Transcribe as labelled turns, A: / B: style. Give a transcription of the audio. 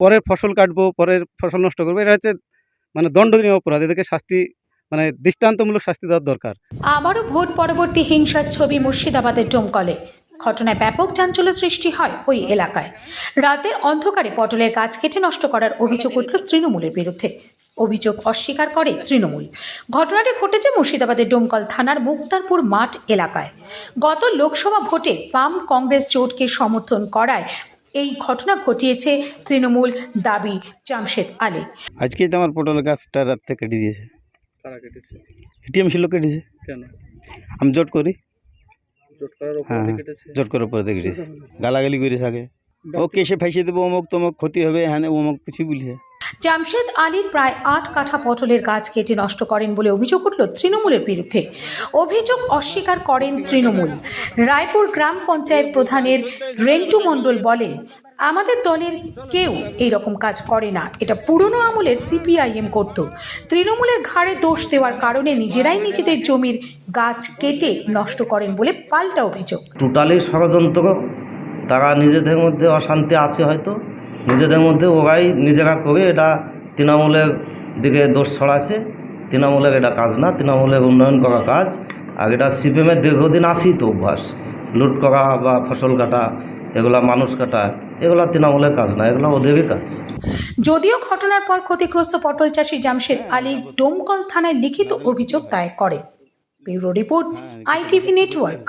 A: পরের ফসল কাটবো, পরের ফসল নষ্ট করব, এটা হচ্ছে মানে দণ্ডনীয় অপরাধ। এদেরকে শাস্তি মানে দৃষ্টান্তমূলক শাস্তি দেওয়ার দরকার।
B: আবারও ভোট পরবর্তী হিংসার ছবি মুর্শিদাবাদের ডোমকলে। ঘটনায় ব্যাপক চাঞ্চল্য সৃষ্টি হয় ওই এলাকায়। রাতের অন্ধকারে পটলের গাছ কেটে নষ্ট করার অভিযোগ উঠল তৃণমূলের বিরুদ্ধে। অভিযোগ অস্বীকার করে তৃণমূল। ঘটনাটি ঘটেছে মুর্শিদাবাদের ডোমকল থানার মুক্তারপুর মাঠ এলাকায়। গত লোকসভা ভোটে বাম কংগ্রেস জোটকে সমর্থন করায় এই ঘটনা ঘটিয়েছে তৃণমূল দাবি জামশেদ আলী।
A: আজকে তো আমার পটল গাছটা রাত্রে কেটে দিয়েছে।
C: কেটেছে?
A: এটিএম ছিল কেটেছে।
C: কেন?
A: আমি জট করি।
C: জোট করার
A: হ্যাঁ জট করার পরে কেটেছে। গালাগালি করেছে থাকে ও কেসে ফাইসে দেবো অমুক তমুক ক্ষতি হবে হ্যাঁ অমুক কিছু বলছে।
B: জামশেদ আলীর প্রায় আট কাঠা পটলের গাছ কেটে নষ্ট করেন বলে অভিযোগ উঠল তৃণমূলের বিরুদ্ধে। অভিযোগ অস্বীকার করেন তৃণমূল। রায়পুর গ্রাম পঞ্চায়েত প্রধানের রেন্টু মণ্ডল বলেন আমাদের দলের কেউ এই রকম কাজ করে না। এটা পুরনো আমলের সিপিআইএম করত। তৃণমূলের ঘাড়ে দোষ দেওয়ার কারণে নিজেরাই নিজেদের জমির গাছ কেটে নষ্ট করেন বলে পাল্টা অভিযোগ।
D: টোটালি ষড়যন্ত্র তারা নিজেদের মধ্যে অশান্তি আছে হয়তো, নিজেদের মধ্যে ওরাই নিজেরা করে এটা তৃণমূলের দিকে দোষ ছড়াছে তৃণমূলের এটা কাজ না, তৃণমূলের উন্নয়ন করা কাজ। আর এটা সিপিএমের দীর্ঘদিন আসেই তো অভ্যাস। লুট করা বা ফসল কাটা, এগুলা মানুষ কাটা, এগুলা তৃণমূলের কাজ না, এগুলো ওদেরই কাজ।
B: যদিও ঘটনার পর ক্ষতিগ্রস্ত পটল চাষী জামশেদ আলী ডোমকল থানায় লিখিত অভিযোগ দায়ের করে। Bureau report, ITV network.